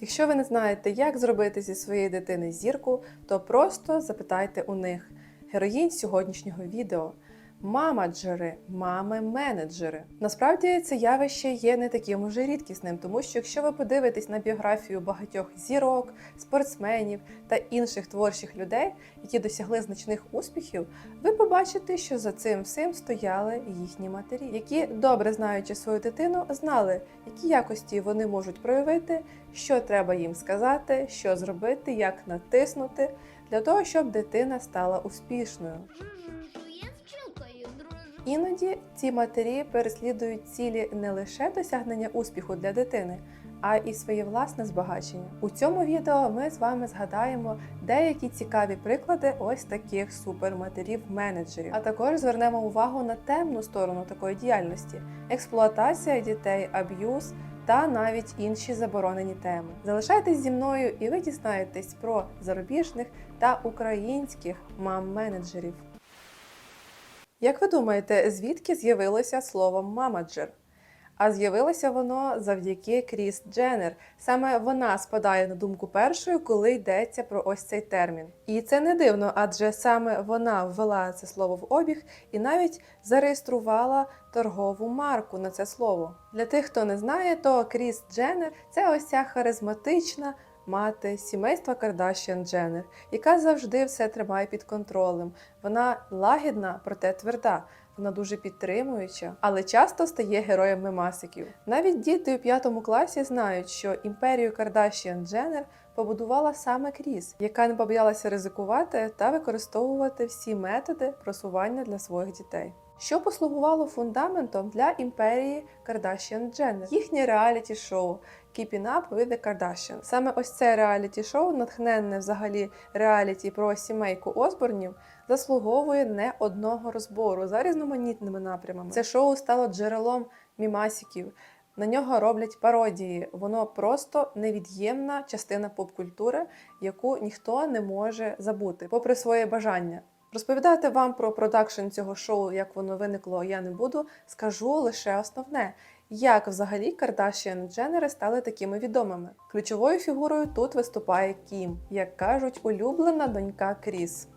Якщо ви не знаєте, як зробити зі своєї дитини зірку, то просто запитайте у них героїнь сьогоднішнього відео. Мамаджери, мами-менеджери. Насправді це явище є не таким уже рідкісним, тому що якщо ви подивитесь на біографію багатьох зірок, спортсменів та інших творчих людей, які досягли значних успіхів, ви побачите, що за цим всім стояли їхні матері, які, добре знаючи свою дитину, знали, які якості вони можуть проявити, що треба їм сказати, що зробити, як натиснути для того, щоб дитина стала успішною. Іноді ці матері переслідують цілі не лише досягнення успіху для дитини, а й своє власне збагачення. У цьому відео ми з вами згадаємо деякі цікаві приклади ось таких суперматерів-менеджерів. А також звернемо увагу на темну сторону такої діяльності: експлуатація дітей, аб'юз. Та навіть інші заборонені теми. Залишайтесь зі мною, і ви дізнаєтесь про зарубіжних та українських мам-менеджерів. Як ви думаєте, звідки з'явилося слово мамаджер? А з'явилося воно завдяки Кріс Дженнер. Саме вона спадає на думку першою, коли йдеться про ось цей термін. І це не дивно, адже саме вона ввела це слово в обіг і навіть зареєструвала торгову марку на це слово. Для тих, хто не знає, то Кріс Дженнер – це ось ця харизматична мати сімейства Кардашіан Дженнер, яка завжди все тримає під контролем. Вона лагідна, проте тверда. Вона дуже підтримуюча, але часто стає героєм мемасиків. Навіть діти у п'ятому класі знають, що імперію Кардашіан Дженнер побудувала саме Кріс, яка не побоялася ризикувати та використовувати всі методи просування для своїх дітей. Що послугувало фундаментом для імперії Кардашіан Дженнер? Їхнє реаліті-шоу Keeping Up with the Kardashians. Саме ось це реаліті-шоу, натхненне взагалі реаліті про сімейку Осборнів, заслуговує не одного розбору за різноманітними напрямами. Це шоу стало джерелом мімасіків. На нього роблять пародії. Воно просто невід'ємна частина поп-культури, яку ніхто не може забути, попри своє бажання. Розповідати вам про продакшн цього шоу, як воно виникло, я не буду. Скажу лише основне. Як взагалі Кардашіан Дженнери стали такими відомими? Ключовою фігурою тут виступає Кім, як кажуть, улюблена донька Кріс.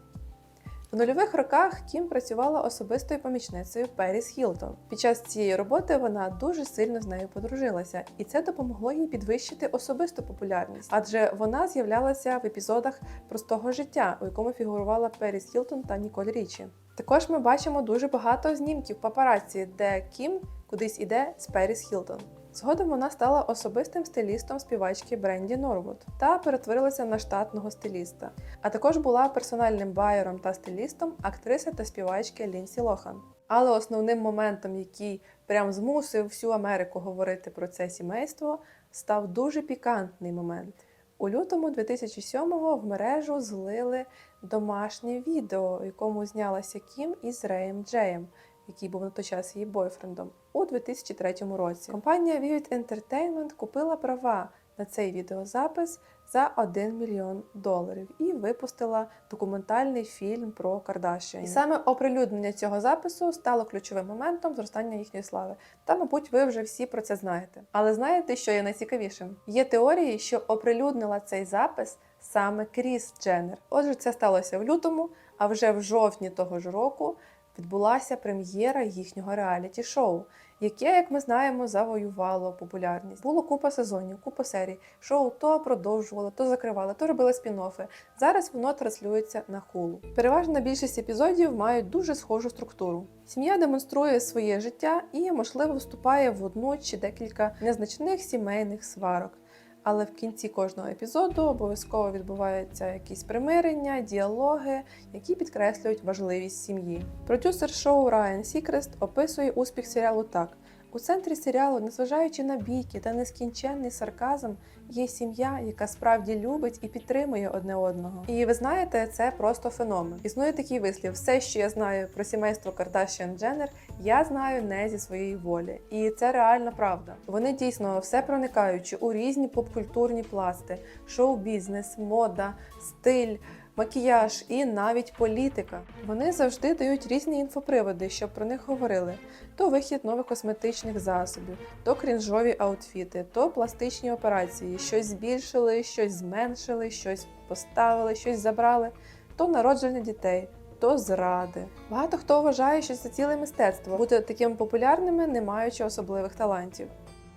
В нульових роках Кім працювала особистою помічницею Періс Хілтон. Під час цієї роботи вона дуже сильно з нею подружилася, і це допомогло їй підвищити особисту популярність, адже вона з'являлася в епізодах простого життя, у якому фігурувала Періс Хілтон та Ніколь Річі. Також ми бачимо дуже багато знімків папараці, де Кім кудись іде з Періс Хілтон. Згодом вона стала особистим стилістом співачки Бренді Норвуд та перетворилася на штатного стиліста. А також була персональним байером та стилістом актриси та співачки Лінсі Лохан. Але основним моментом, який прям змусив всю Америку говорити про це сімейство, став дуже пікантний момент. У лютому 2007-го в мережу злили домашнє відео, в якому знялася Кім із Реєм Джеєм, який був на той час її бойфрендом, у 2003 році. Компанія Vivid Entertainment купила права на цей відеозапис за 1 мільйон доларів і випустила документальний фільм про Кардашіан. І саме оприлюднення цього запису стало ключовим моментом зростання їхньої слави. Та, мабуть, ви вже всі про це знаєте. Але знаєте, що є найцікавішим? Є теорії, що оприлюднила цей запис саме Кріс Дженнер. Отже, це сталося в лютому, а вже в жовтні того ж року відбулася прем'єра їхнього реаліті-шоу, яке, як ми знаємо, завоювало популярність. Було купа сезонів, купа серій. Шоу то продовжувало, то закривало, то робили спін-оффи. Зараз воно транслюється на хулу. Переважна більшість епізодів мають дуже схожу структуру. Сім'я демонструє своє життя і, можливо, вступає в одну чи декілька незначних сімейних сварок. Але в кінці кожного епізоду обов'язково відбуваються якісь примирення, діалоги, які підкреслюють важливість сім'ї. Продюсер шоу Райан Сікрест описує успіх серіалу так: у центрі серіалу, незважаючи на бійки та нескінченний сарказм, є сім'я, яка справді любить і підтримує одне одного. І ви знаєте, це просто феномен. Існує такий вислів: все, що я знаю про сімейство Кардашіан Дженнер, я знаю не зі своєї волі. І це реальна правда. Вони дійсно все проникаючи у різні попкультурні пласти: шоу-бізнес, мода, стиль. Макіяж і навіть політика. Вони завжди дають різні інфоприводи, щоб про них говорили: то вихід нових косметичних засобів, то крінжові аутфіти, то пластичні операції, щось збільшили, щось зменшили, щось поставили, щось забрали, то народження дітей. То зради. Багато хто вважає, що це ціле мистецтво бути такими популярними, не маючи особливих талантів.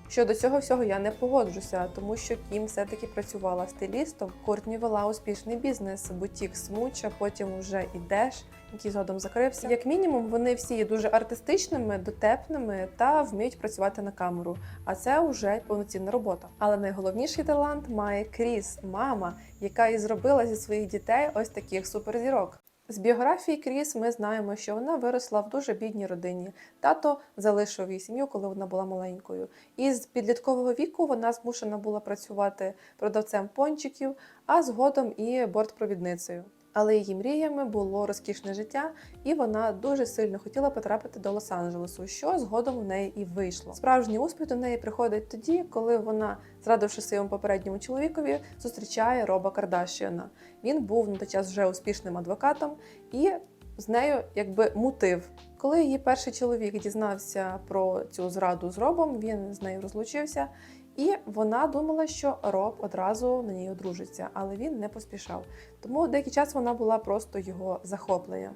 Щодо цього всього я не погоджуся, тому що Кім все-таки працювала стилістом. Кортні вела успішний бізнес, бутік смуча, потім вже і Деш, який згодом закрився. Як мінімум, вони всі є дуже артистичними, дотепними та вміють працювати на камеру. А це вже повноцінна робота. Але найголовніший талант має Кріс, мама, яка і зробила зі своїх дітей ось таких суперзірок. З біографії Кріс ми знаємо, що вона виросла в дуже бідній родині. Тато залишив її сім'ю, коли вона була маленькою. І з підліткового віку вона змушена була працювати продавцем пончиків, а згодом і бортпровідницею. Але її мріями було розкішне життя, і вона дуже сильно хотіла потрапити до Лос-Анджелесу, що згодом в неї і вийшло. Справжній успіх до неї приходить тоді, коли вона, зрадивши своєму попередньому чоловікові, зустрічає Роба Кардашіана. Він був на той час вже успішним адвокатом і з нею якби мутив. Коли її перший чоловік дізнався про цю зраду з Робом, він з нею розлучився. І вона думала, що Роб одразу на ній одружиться, але він не поспішав. Тому деякий час вона була просто його захопленням.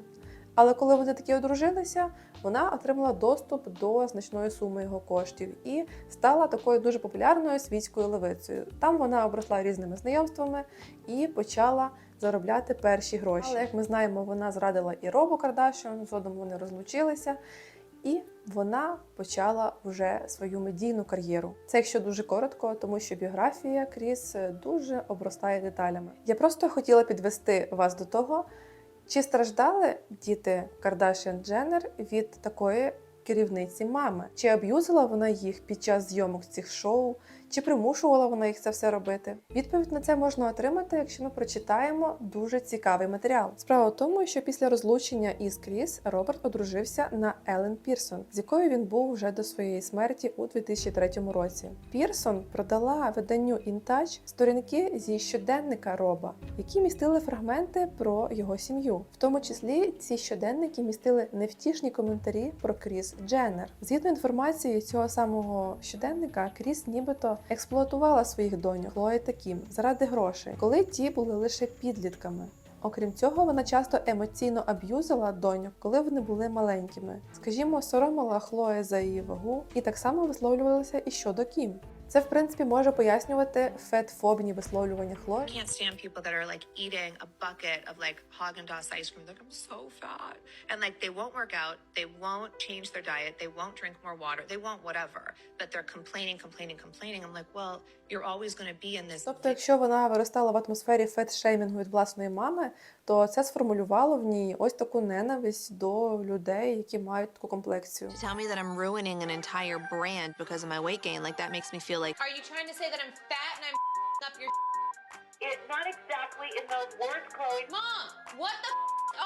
Але коли вони таки одружилися, вона отримала доступ до значної суми його коштів і стала такою дуже популярною світською левицею. Там вона обросла різними знайомствами і почала заробляти перші гроші. Але як ми знаємо, вона зрадила і Робу Кардашіан, згодом вони розлучилися. І вона почала вже свою медійну кар'єру. Це якщо дуже коротко, тому що біографія Кріс дуже обростає деталями. Я просто хотіла підвести вас до того, чи страждали діти Кардашіан Дженнер від такої керівниці мами? Чи аб'юзила вона їх під час зйомок цих шоу? Чи примушувала вона їх це все робити? Відповідь на це можна отримати, якщо ми прочитаємо дуже цікавий матеріал. Справа в тому, що після розлучення із Кріс Роберт одружився на Елен Пірсон, з якою він був вже до своєї смерті у 2003 році. Пірсон продала виданню InTouch сторінки зі щоденника Роба, які містили фрагменти про його сім'ю. В тому числі ці щоденники містили невтішні коментарі про Кріс Дженнер. Згідно інформації цього самого щоденника, Кріс нібито експлуатувала своїх доньок Лої та Кім заради грошей, коли ті були лише підлітками. Окрім цього, вона часто емоційно аб'юзила доньок, коли вони були маленькими. Скажімо, соромила Хлоя за її вагу, і так само висловлювалася і щодо Кім. Це, в принципі, може пояснювати фетфобні висловлювання Хлої. can't stand people that are like eating a bucket of like Haagen Dazs ice cream. Like I'm so fat, and like they won't work out, they won't change their diet, they won't drink more water, they won't whatever. But they're complaining, complaining, complaining. I'm like, well, you're always going to be in this. Тобто, якщо вона виростала в атмосфері фет-шеймінгу від власної мами, то це сформулювало в ній ось таку ненависть до людей, які мають таку комплекцію. To tell me that I'm ruining an entire brand because of my weight gain, like that makes me feel like Are you trying to say that I'm fat and I'm up your It's not exactly in those words, Chloe. mom? What the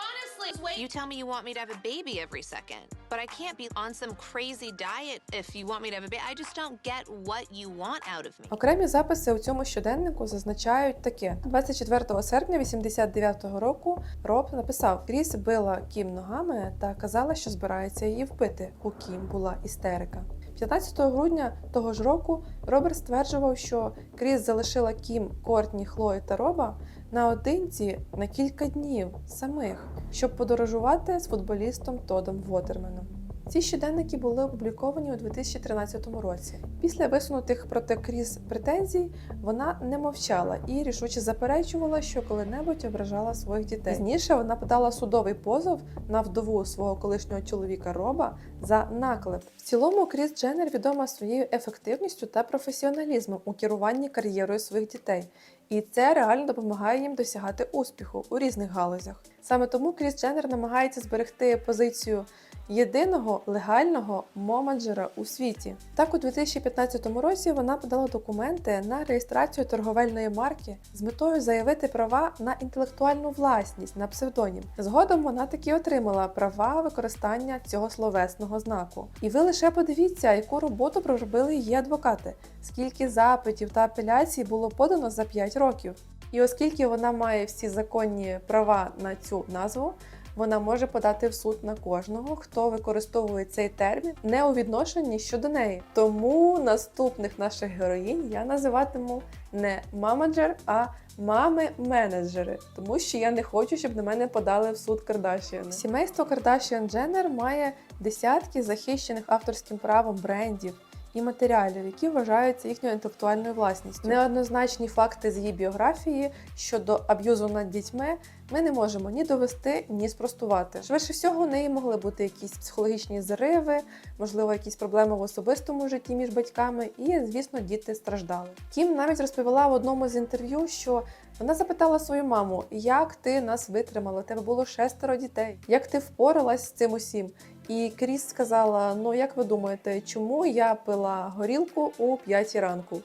honestly? Wait. you tell me you want me to have a baby every second, but I can't be on some crazy diet if you want me to have a baby. I just don't get what you want out of me. Окремі записи у цьому щоденнику зазначають таке: 24 серпня 89-го року Роб написав: Кріс била Кім ногами та казала, що збирається її вбити. У Кім була істерика. 15 грудня того ж року Роберт стверджував, що Кріс залишила Кім, Кортні, Хлої та Роба наодинці на кілька днів самих, щоб подорожувати з футболістом Тодом Вотерменом. Ці щоденники були опубліковані у 2013 році. Після висунутих проти Кріс претензій вона не мовчала і рішуче заперечувала, що коли-небудь ображала своїх дітей. Пізніше вона подала судовий позов на вдову свого колишнього чоловіка Роба за наклеп. В цілому Кріс Дженнер відома своєю ефективністю та професіоналізмом у керуванні кар'єрою своїх дітей. І це реально допомагає їм досягати успіху у різних галузях. Саме тому Кріс Дженнер намагається зберегти позицію єдиного легального момаджера у світі. Так, у 2015 році вона подала документи на реєстрацію торговельної марки з метою заявити права на інтелектуальну власність на псевдонім. Згодом вона таки отримала права використання цього словесного знаку. І ви лише подивіться, яку роботу проробили її адвокати, скільки запитів та апеляцій було подано за 5 років. І оскільки вона має всі законні права на цю назву, вона може подати в суд на кожного, хто використовує цей термін не у відношенні щодо неї. Тому наступних наших героїнь я називатиму не мамаджер, а мами-менеджери, тому що я не хочу, щоб на мене подали в суд Кардашіани. Сімейство Кардашіан Дженнер має десятки захищених авторським правом брендів. І матеріалів, які вважаються їхньою інтелектуальною власністю. Неоднозначні факти з її біографії щодо аб'юзу над дітьми ми не можемо ні довести, ні спростувати. Швидше всього, у неї могли бути якісь психологічні зриви, можливо, якісь проблеми в особистому житті між батьками, і, звісно, діти страждали. Кім навіть розповіла в одному з інтерв'ю, що вона запитала свою маму, як ти нас витримала? Тебе було шестеро дітей, як ти впоралась з цим усім? І Кріс сказала: Ну, як ви думаєте, чому я пила горілку у п'ятій ранку?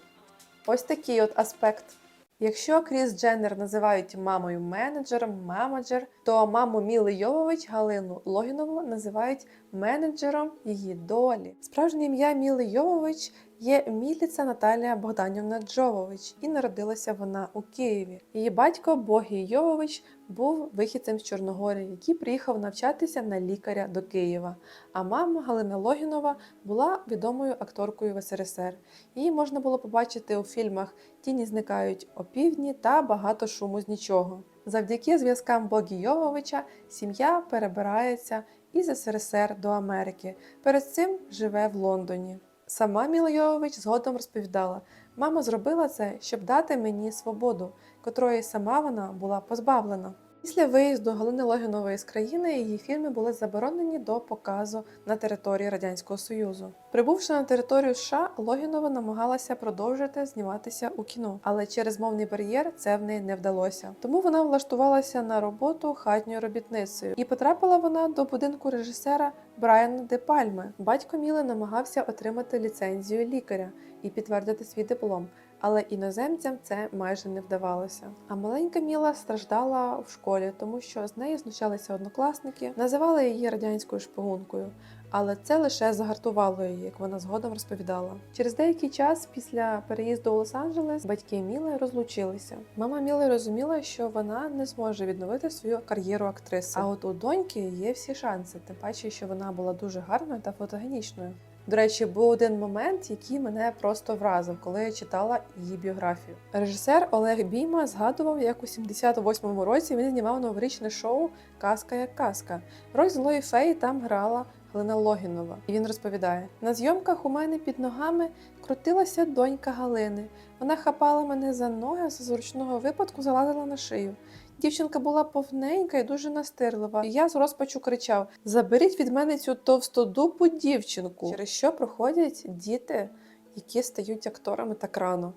Ось такий от аспект. Якщо Кріс Дженнер називають мамою менеджером, мамаджер, то маму Міли Йовович Галину Логінову називають менеджером її долі. Справжнє ім'я Міли Йовович є Міліця Наталія Богданівна Джовович, і народилася вона у Києві. Її батько Богій Йовович був вихідцем з Чорногорії, який приїхав навчатися на лікаря до Києва. А мама Галина Логінова була відомою акторкою в СРСР. Її можна було побачити у фільмах Тіні зникають опівдні та багато шуму з нічого. Завдяки зв'язкам Богі Йововича сім'я перебирається із СРСР до Америки. Перед цим живе в Лондоні. Сама Міла Йовович згодом розповідала: мама зробила це, щоб дати мені свободу, котрої сама вона була позбавлена. Після виїзду Галини Логінової з країни її фільми були заборонені до показу на території Радянського Союзу. Прибувши на територію США, Логінова намагалася продовжити зніматися у кіно, але через мовний бар'єр це в неї не вдалося. Тому вона влаштувалася на роботу хатньою робітницею, і потрапила вона до будинку режисера Брайана Де Пальми. Батько Міли намагався отримати ліцензію лікаря і підтвердити свій диплом. Але іноземцям це майже не вдавалося. А маленька Міла страждала в школі, тому що з нею знущалися однокласники, називали її радянською шпигункою. Але це лише загартувало її, як вона згодом розповідала. Через деякий час після переїзду у Лос-Анджелес батьки Міли розлучилися. Мама Міли розуміла, що вона не зможе відновити свою кар'єру актриси. А от у доньки є всі шанси, тим паче, що вона була дуже гарною та фотогенічною. До речі, був один момент, який мене просто вразив, коли я читала її біографію. Режисер Олег Бійма згадував, як у 78-му році він знімав новорічне шоу Казка як казка. Роль злої феї там грала Галина Логінова. І він розповідає: на зйомках у мене під ногами крутилася донька Галини. Вона хапала мене за ноги, з зручного випадку залазила на шию. Дівчинка була повненька і дуже настирлива. І я з розпачу кричав: Заберіть від мене цю товстодупу дівчинку, через що проходять діти, які стають акторами так рано.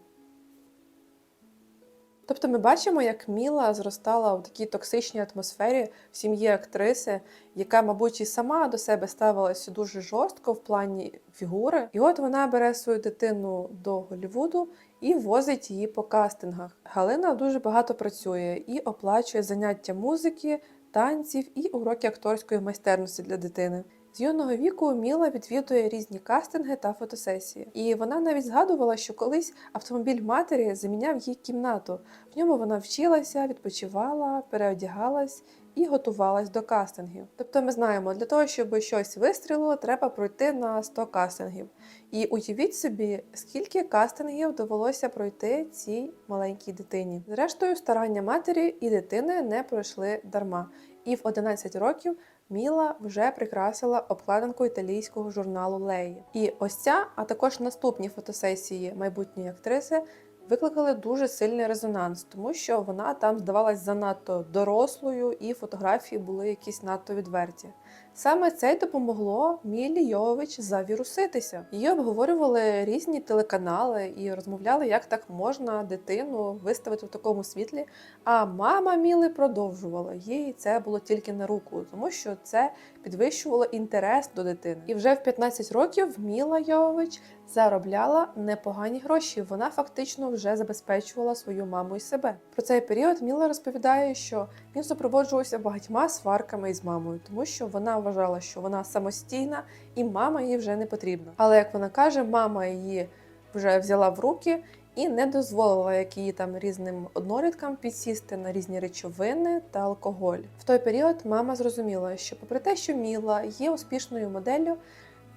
Тобто ми бачимо, як Міла зростала в такій токсичній атмосфері в сім'ї актриси, яка, мабуть, і сама до себе ставилася дуже жорстко в плані фігури. І от вона бере свою дитину до Голлівуду і возить її по кастингах. Галина дуже багато працює і оплачує заняття музики, танців і уроки акторської майстерності для дитини. З юного віку Міла відвідує різні кастинги та фотосесії. І вона навіть згадувала, що колись автомобіль матері заміняв їй кімнату. В ньому вона вчилася, відпочивала, переодягалась і готувалась до кастингів. Тобто ми знаємо, для того, щоб щось вистрілило, треба пройти на 100 кастингів. І уявіть собі, скільки кастингів довелося пройти цій маленькій дитині. Зрештою, старання матері і дитини не пройшли дарма. І в 11 років Міла вже прикрасила обкладинку італійського журналу Леї. І ось ця, а також наступні фотосесії майбутньої актриси викликали дуже сильний резонанс, тому що вона там здавалась занадто дорослою, і фотографії були якісь надто відверті. Саме це й допомогло Мілі Йович завіруситися. Її обговорювали різні телеканали і розмовляли, як так можна дитину виставити в такому світлі. А мама Міли продовжувала. Їй це було тільки на руку, тому що це підвищувало інтерес до дитини. І вже в 15 років Міла Йович заробляла непогані гроші. Вона фактично вже забезпечувала свою маму і себе. Про цей період Міла розповідає, що він супроводжувався багатьма сварками із мамою, тому що вона вважала, що вона самостійна і мама їй вже не потрібна. Але як вона каже, мама її вже взяла в руки і не дозволила, як її там різним одноліткам підсісти на різні речовини та алкоголь. В той період мама зрозуміла, що попри те, що Міла є успішною моделлю,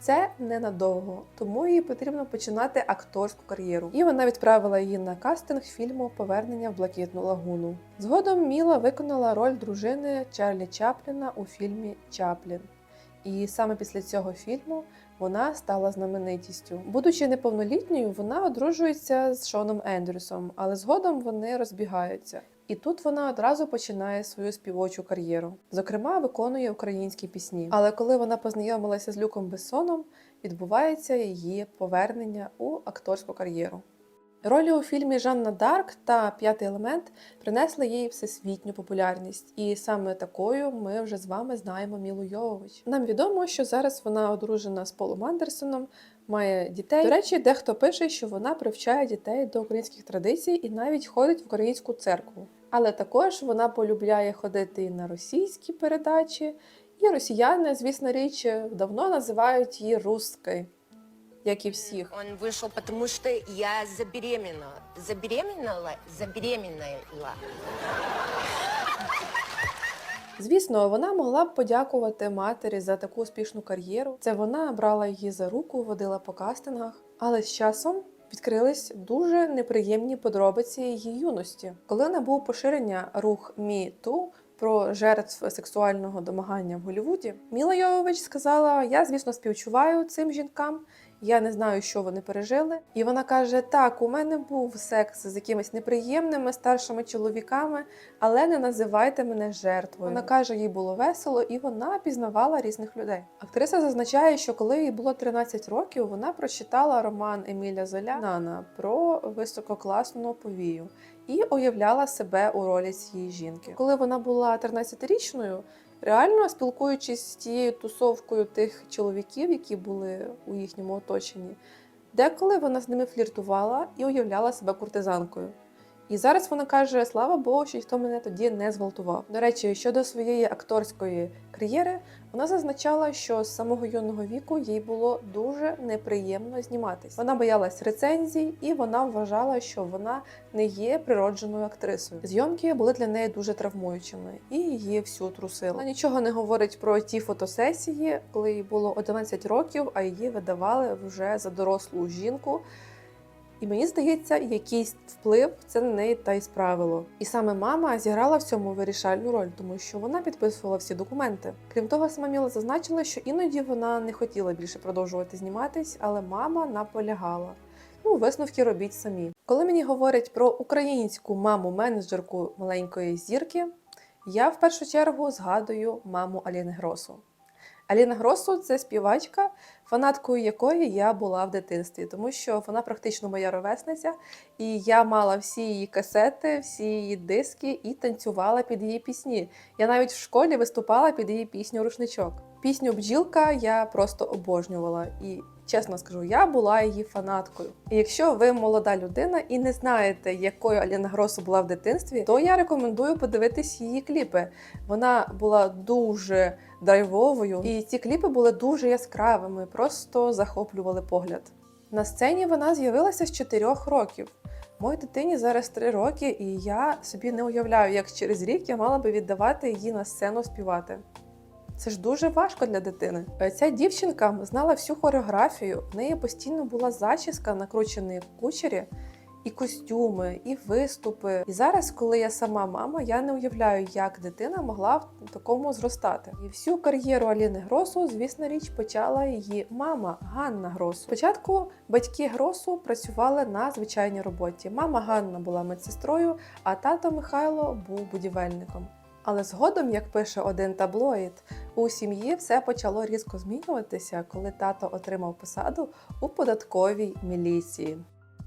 це ненадовго, тому їй потрібно починати акторську кар'єру. І вона відправила її на кастинг фільму Повернення в Блакитну лагуну. Згодом Міла виконала роль дружини Чарлі Чапліна у фільмі Чаплін. І саме після цього фільму вона стала знаменитістю. Будучи неповнолітньою, вона одружується з Шоном Ендрюсом, але згодом вони розбігаються. І тут вона одразу починає свою співочу кар'єру. Зокрема, виконує українські пісні. Але коли вона познайомилася з Люком Бессоном, відбувається її повернення у акторську кар'єру. Ролі у фільмі Жанна Дарк та П'ятий елемент принесли їй всесвітню популярність, і саме такою ми вже з вами знаємо Мілу Йовович. Нам відомо, що зараз вона одружена з Полом Андерсоном, має дітей. До речі, дехто пише, що вона привчає дітей до українських традицій і навіть ходить в українську церкву. Але також вона полюбляє ходити і на російські передачі, і росіяни, звісно річ, давно називають її русскою, як і всіх. Он вышел, потому что я забеременела. Забеременела? Забеременела. Звісно, вона могла б подякувати матері за таку успішну кар'єру. Це вона брала її за руку, водила по кастингах, але з часом. Відкрились дуже неприємні подробиці її юності. Коли набув поширення рух Too про жертв сексуального домагання в Голлівуді, Міла Йовович сказала: Я, звісно, співчуваю цим жінкам. Я не знаю, що вони пережили. І вона каже: Так, у мене був секс з якимись неприємними старшими чоловіками, але не називайте мене жертвою. Вона каже, їй було весело, і вона пізнавала різних людей. Актриса зазначає, що коли їй було 13 років, вона прочитала роман Еміля Золя Нана про висококласну повію і уявляла себе у ролі цієї жінки. Коли вона була 13-річною, реально спілкуючись з тією тусовкою тих чоловіків, які були у їхньому оточенні, деколи вона з ними фліртувала і уявляла себе куртизанкою. І зараз вона каже: слава Богу, що ніхто мене тоді не зґвалтував. До речі, щодо своєї акторської кар'єри, вона зазначала, що з самого юного віку їй було дуже неприємно зніматись. Вона боялась рецензій, і вона вважала, що вона не є природженою актрисою. Зйомки були для неї дуже травмуючими, і її всю трусило. Вона нічого не говорить про ті фотосесії, коли їй було 11 років, а її видавали вже за дорослу жінку. І мені здається, якийсь вплив це на неї та й справило. І саме мама зіграла в цьому вирішальну роль, тому що вона підписувала всі документи. Крім того, сама Міла зазначила, що іноді вона не хотіла більше продовжувати зніматись, але мама наполягала. Ну, висновки робіть самі. Коли мені говорять про українську маму-менеджерку маленької зірки, я в першу чергу згадую маму Аліни Гросу. Аліна Гросу це співачка, фанаткою якої я була в дитинстві, тому що вона практично моя ровесниця, і я мала всі її касети, всі її диски і танцювала під її пісні. Я навіть в школі виступала під її пісню Рушничок. Пісню Бджілка я просто обожнювала. І чесно скажу, я була її фанаткою. І якщо ви молода людина і не знаєте, якою Аліна Гросу була в дитинстві, то я рекомендую подивитись її кліпи. Вона була дуже драйвовою, і ці кліпи були дуже яскравими, просто захоплювали погляд. На сцені вона з'явилася з 4 років. Моїй дитині зараз 3 роки, і я собі не уявляю, як через рік я мала би віддавати її на сцену співати. Це ж дуже важко для дитини. Е, Ця дівчинка знала всю хореографію. В неї постійно була зачіска, накручений в кучері, і костюми, і виступи. І зараз, коли я сама мама, я не уявляю, як дитина могла в такому зростати. І всю кар'єру Аліни Гросу, звісно річ, почала її мама Ганна Гросу. Спочатку батьки Гросу працювали на звичайній роботі. Мама Ганна була медсестрою, а тато Михайло був будівельником. Але згодом, як пише один таблоїд, у сім'ї все почало різко змінюватися, коли тато отримав посаду у податковій міліції.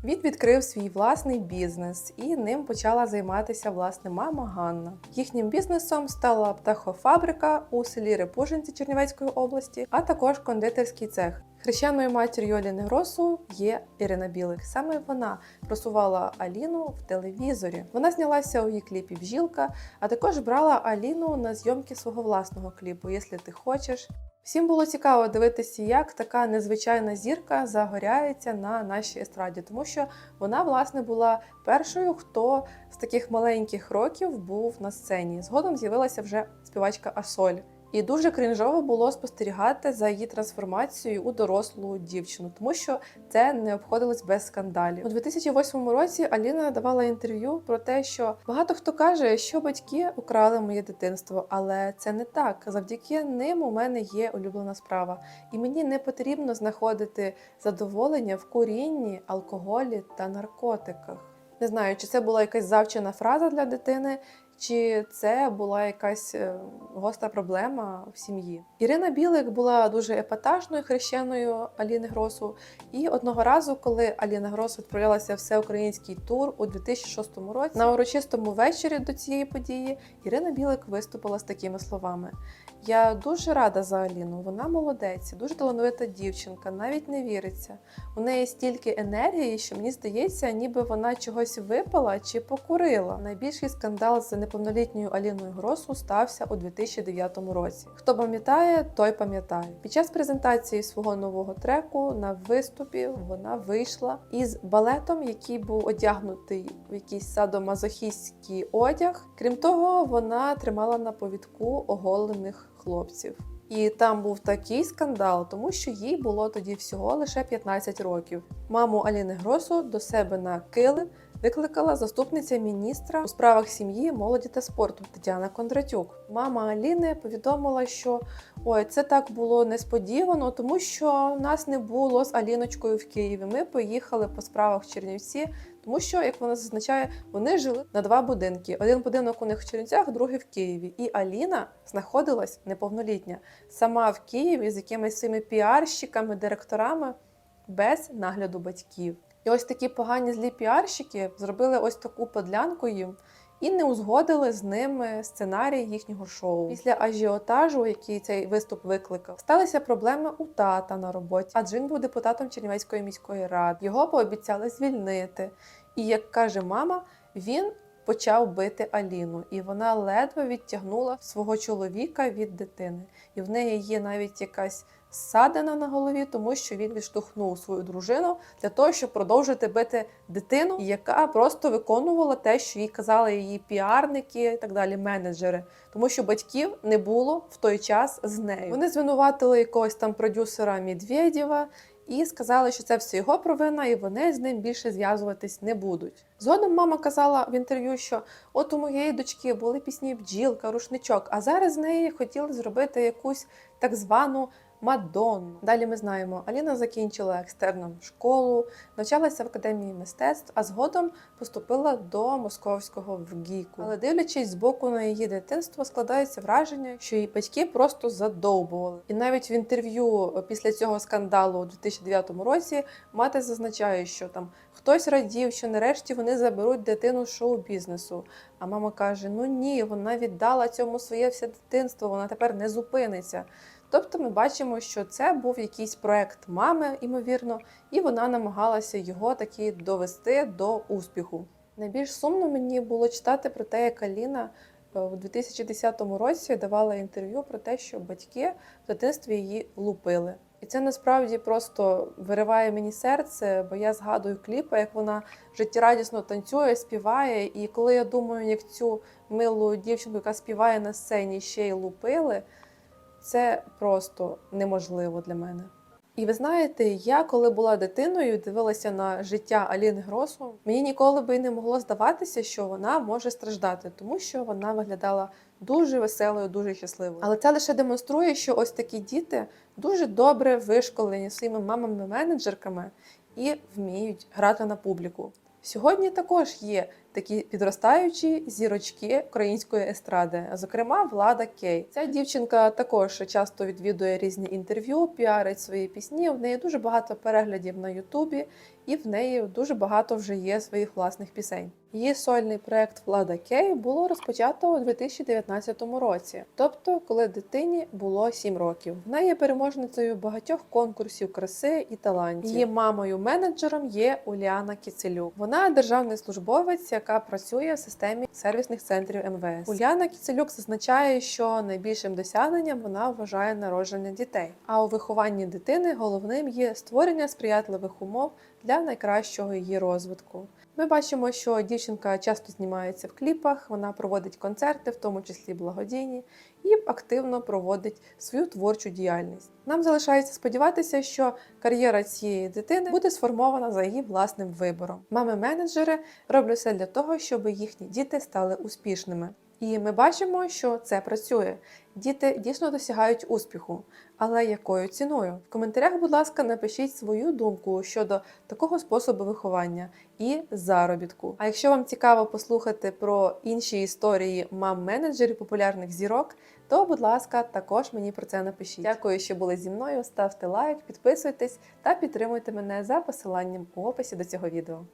Він відкрив свій власний бізнес, і ним почала займатися власне мама Ганна. Їхнім бізнесом стала птахофабрика у селі Репужинці Чернівецької області, а також кондитерський цех. Хрещеною матір'ю Аліни Гросу є Ірина Білик. Саме вона просувала Аліну в телевізорі. Вона знялася у її кліпі Бжілка, а також брала Аліну на зйомки свого власного кліпу, якщо ти хочеш. Всім було цікаво дивитися, як така незвичайна зірка загоряється на нашій естраді, тому що вона, власне, була першою, хто з таких маленьких років був на сцені. Згодом з'явилася вже співачка Асоль. І дуже крінжово було спостерігати за її трансформацією у дорослу дівчину, тому що це не обходилось без скандалів. У 2008 році Аліна давала інтерв'ю про те, що багато хто каже, що батьки украли моє дитинство, але це не так. Завдяки ним у мене є улюблена справа, і мені не потрібно знаходити задоволення в курінні, алкоголі та наркотиках. Не знаю, чи це була якась завчена фраза для дитини, чи це була якась е, гостра проблема в сім'ї. Ірина Білик була дуже епатажною хрещеною Аліни Гросу. І одного разу, коли Аліна Грос відправлялася всеукраїнський тур у 2006 році, на урочистому вечорі до цієї події Ірина Білик виступила з такими словами: Я дуже рада за Аліну. Вона молодець, дуже талановита дівчинка, навіть не віриться. У неї стільки енергії, що мені здається, ніби вона чогось випала чи покурила. Найбільший скандал з неповнолітньою Аліною Гросу стався у 2009 році. Хто пам'ятає, той пам'ятає. Під час презентації свого нового треку на виступі вона вийшла із балетом, який був одягнутий в якийсь садомазохістський одяг. Крім того, вона тримала на повідку оголених хлопців. І там був такий скандал, тому що їй було тоді всього лише 15 років. Маму Аліни Гросу до себе на килим викликала заступниця міністра у справах сім'ї, молоді та спорту Тетяна Кондратюк. Мама Аліни повідомила, що ой, це так було несподівано, тому що нас не було з Аліночкою в Києві. Ми поїхали по справах в Чернівці. Тому що, як вона зазначає, вони жили на два будинки: один будинок у них в Чернівцях, другий в Києві. І Аліна знаходилась неповнолітня сама в Києві з якимись своїми піарщиками, директорами без нагляду батьків. І ось такі погані злі піарщики зробили ось таку подлянку їм і не узгодили з ними сценарій їхнього шоу. Після ажіотажу, який цей виступ викликав, сталися проблеми у тата на роботі, адже він був депутатом Чернівецької міської ради. Його пообіцяли звільнити. І як каже мама, він почав бити Аліну, і вона ледве відтягнула свого чоловіка від дитини. І в неї є навіть якась ссадина на голові, тому що він відштовхнув свою дружину для того, щоб продовжити бити дитину, яка просто виконувала те, що їй казали її піарники і так далі, менеджери, тому що батьків не було в той час з нею. Вони звинуватили якогось там продюсера Медведєва. І сказали, що це все його провина, і вони з ним більше зв'язуватись не будуть. Згодом мама казала в інтерв'ю, що от у моєї дочки були пісні бджілка, рушничок, а зараз з неї хотіли зробити якусь так звану Мадонну. Далі ми знаємо, Аліна закінчила екстерном школу, навчалася в академії мистецтв, а згодом поступила до московського ВГІКу. Але дивлячись збоку на її дитинство, складається враження, що її батьки просто задовбували. І навіть в інтерв'ю після цього скандалу у 2009 році мати зазначає, що там хтось радів, що нарешті вони заберуть дитину шоу-бізнесу. А мама каже: Ну ні, вона віддала цьому своє все дитинство, вона тепер не зупиниться. Тобто ми бачимо, що це був якийсь проект мами, ймовірно, і вона намагалася його таки довести до успіху. Найбільш сумно мені було читати про те, як Аліна у 2010 році давала інтерв'ю про те, що батьки в дитинстві її лупили. І це насправді просто вириває мені серце, бо я згадую кліпи, як вона життєрадісно танцює, співає. І коли я думаю, як цю милу дівчинку, яка співає на сцені, ще й лупили, це просто неможливо для мене. І ви знаєте, я коли була дитиною, дивилася на життя Аліни Гросу, мені ніколи би не могло здаватися, що вона може страждати, тому що вона виглядала дуже веселою, дуже щасливою. Але це лише демонструє, що ось такі діти дуже добре вишколені своїми мамами-менеджерками і вміють грати на публіку. Сьогодні також є такі підростаючі зірочки української естради, зокрема Влада Кей. Ця дівчинка також часто відвідує різні інтерв'ю, піарить свої пісні. В неї дуже багато переглядів на Ютубі, і в неї дуже багато вже є своїх власних пісень. Її сольний проект Влада Кей було розпочато у 2019 році, тобто коли дитині було 7 років. Вона є переможницею багатьох конкурсів краси і талантів. Її мамою-менеджером є Уляна Кіцелюк. Вона державний службовець, як яка працює в системі сервісних центрів МВС. Уляна Кіцелюк зазначає, що найбільшим досягненням вона вважає народження дітей. А у вихованні дитини головним є створення сприятливих умов для найкращого її розвитку. Ми бачимо, що дівчинка часто знімається в кліпах, вона проводить концерти, в тому числі благодійні, і активно проводить свою творчу діяльність. Нам залишається сподіватися, що кар'єра цієї дитини буде сформована за її власним вибором. Мами-менеджери роблять все для того, щоб їхні діти стали успішними. І ми бачимо, що це працює. Діти дійсно досягають успіху, але якою ціною? В коментарях, будь ласка, напишіть свою думку щодо такого способу виховання і заробітку. А якщо вам цікаво послухати про інші історії мам-менеджерів популярних зірок, то, будь ласка, також мені про це напишіть. Дякую, що були зі мною. Ставте лайк, підписуйтесь та підтримуйте мене за посиланням у описі до цього відео.